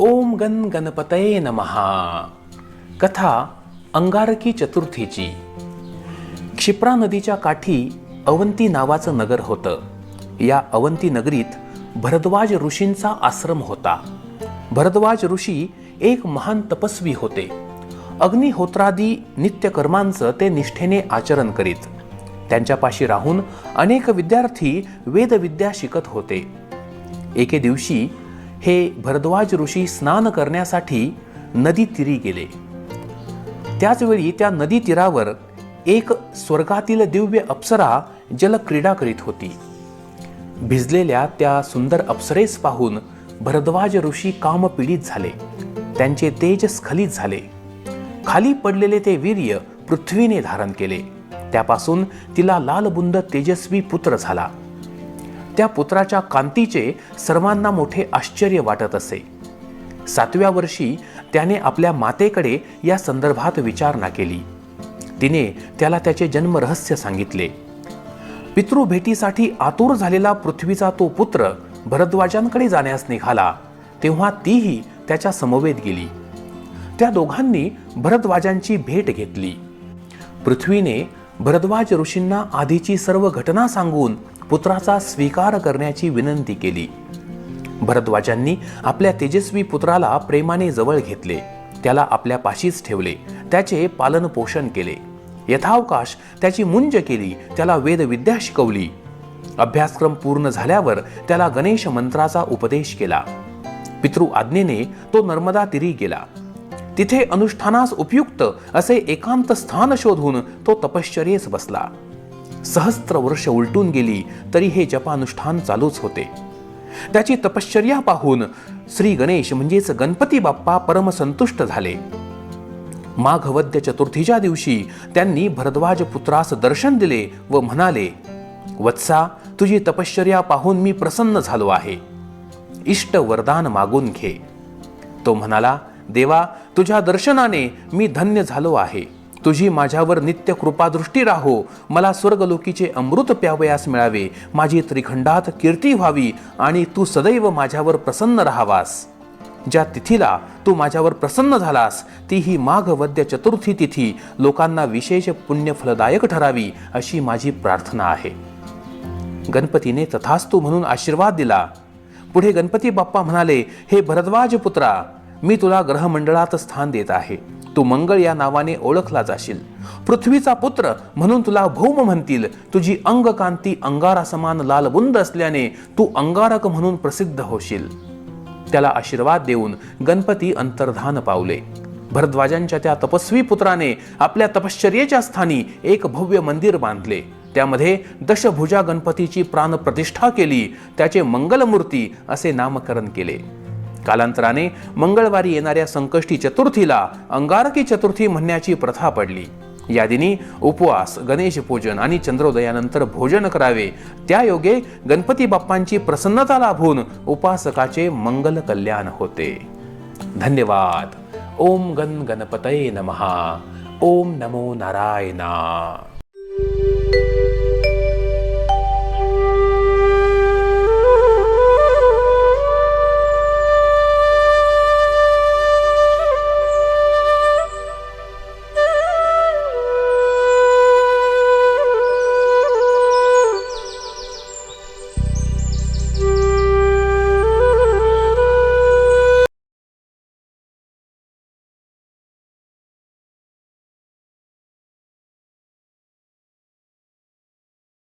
ओम गण गणपतये नमहा कथा अंगारकी चतुर्थीची। क्षिप्रा नदीच्या काठी अवंती नावाचं नगर होतं. या अवंती नगरीत भरद्वाज ऋषींचा आश्रम होता. भरद्वाज ऋषी एक महान तपस्वी होते. अग्निहोत्रादी नित्यकर्मांचं ते निष्ठेने आचरण करीत. त्यांच्यापाशी राहून अनेक विद्यार्थी वेदविद्या शिकत होते. एके दिवशी हे भरद्वाज ऋषी स्नान करण्यासाठी नदी तीरी गेले. त्याचवेळी त्या नदी तीरावर एक स्वर्गातील दिव्य अप्सरा जलक्रीडा करीत होती. भिजलेल्या त्या सुंदर अप्सरेस पाहून भरद्वाज ऋषी कामपीडित झाले. त्यांचे तेज स्खलित झाले. खाली पडलेले ते वीर्य पृथ्वीने धारण केले. त्यापासून तिला लालबुंद तेजस्वी पुत्र झाला. त्या पुत्राच्या कांतीचे सर्वांना मोठे आश्चर्य वाटत असे. सातव्या वर्षी त्याने आपल्या मातेकडे या संदर्भात विचारणा केली. तिने त्याला त्याचे जन्मरहस्य सांगितले. पितृभेटीसाठी आतुर झालेला पृथ्वीचा तो पुत्र भरद्वाजांकडे जाण्यास निघाला तेव्हा तीही त्याच्या समवेत गेली. त्या दोघांनी भरद्वाजांची भेट घेतली. पृथ्वीने भरद्वाज ऋषींना आधीची सर्व घटना सांगून पुत्राचा स्वीकार करण्याची विनंती केली. भरद्वाजांनी आपल्या तेजस्वी पुत्राला प्रेमाने जवळ घेतले. त्याला आपल्या पाशीच ठेवले. त्याचे पालन पोषण केले. यथावकाश त्याची मुंज केली. त्याला वेदविद्या शिकवली. अभ्यासक्रम पूर्ण झाल्यावर त्याला गणेश मंत्राचा उपदेश केला. पितृ आज्ञेने तो नर्मदा तीरी गेला. तिथे अनुष्ठानास उपयुक्त असे एकांत स्थान शोधून तो तपश्चर्येस बसला. सहस्त्र वर्ष उलटून गेली तरी हे जपानुष्ठान चालूच होते. त्याची तपश्चर्या पाहून श्री गणेश म्हणजेच गणपती बाप्पा परमसंतुष्ट झाले. माघवद्य चतुर्थीच्या दिवशी त्यांनी भरद्वाज पुत्रास दर्शन दिले व म्हणाले वत्सा तुझी तपश्चर्या पाहून मी प्रसन्न झालो आहे. इष्ट वरदान मागून घे. तो म्हणाला देवा तुझ्या दर्शनाने मी धन्य झालो आहे. तुझी माझ्यावर नित्य कृपादृष्टी राहो. मला स्वर्गलोकीचे अमृत प्यावयास मिळावे. माझी त्रिखंडात कीर्ती व्हावी आणि तू सदैव माझ्यावर प्रसन्न राहावास. ज्या तिथीला तू माझ्यावर प्रसन्न झालास ती ही माघ वद्य चतुर्थी तिथी लोकांना विशेष पुण्यफलदायक ठरावी अशी माझी प्रार्थना आहे. गणपतीने तथास्तू म्हणून आशीर्वाद दिला. पुढे गणपती बाप्पा म्हणाले हे भरद्वाज पुत्रा मी तुला ग्रहमंडळात स्थान देत आहे. तू मंगळ या नावाने ओळखला जाशील. पृथ्वीचा पुत्र म्हणून तुला भौम म्हणतील. तुझी अंगकांती अंगारासमान लालबुंद असल्याने तू अंगारक म्हणून प्रसिद्ध होशील. त्याला आशीर्वाद देऊन गणपती अंतर्धान पावले. भरद्वाजांच्या त्या तपस्वी पुत्राने आपल्या तपश्चर्येच्या स्थानी एक भव्य मंदिर बांधले. त्यामध्ये दशभुजा गणपतीची प्राणप्रतिष्ठा केली. त्याचे मंगलमूर्ती असे नामकरण केले. कालांतराने मंगळवारी येणाऱ्या संकष्टी चतुर्थीला अंगारकी चतुर्थी म्हणण्याची प्रथा पडली. या दिनी उपवास गणेश पूजन आणि चंद्रोदयानंतर भोजन करावे. त्या योगे गणपती बाप्पांची प्रसन्नता लाभून उपासकाचे मंगल कल्याण होते. धन्यवाद. ओम गण गणपतये नमहा ओम नमो नारायणा.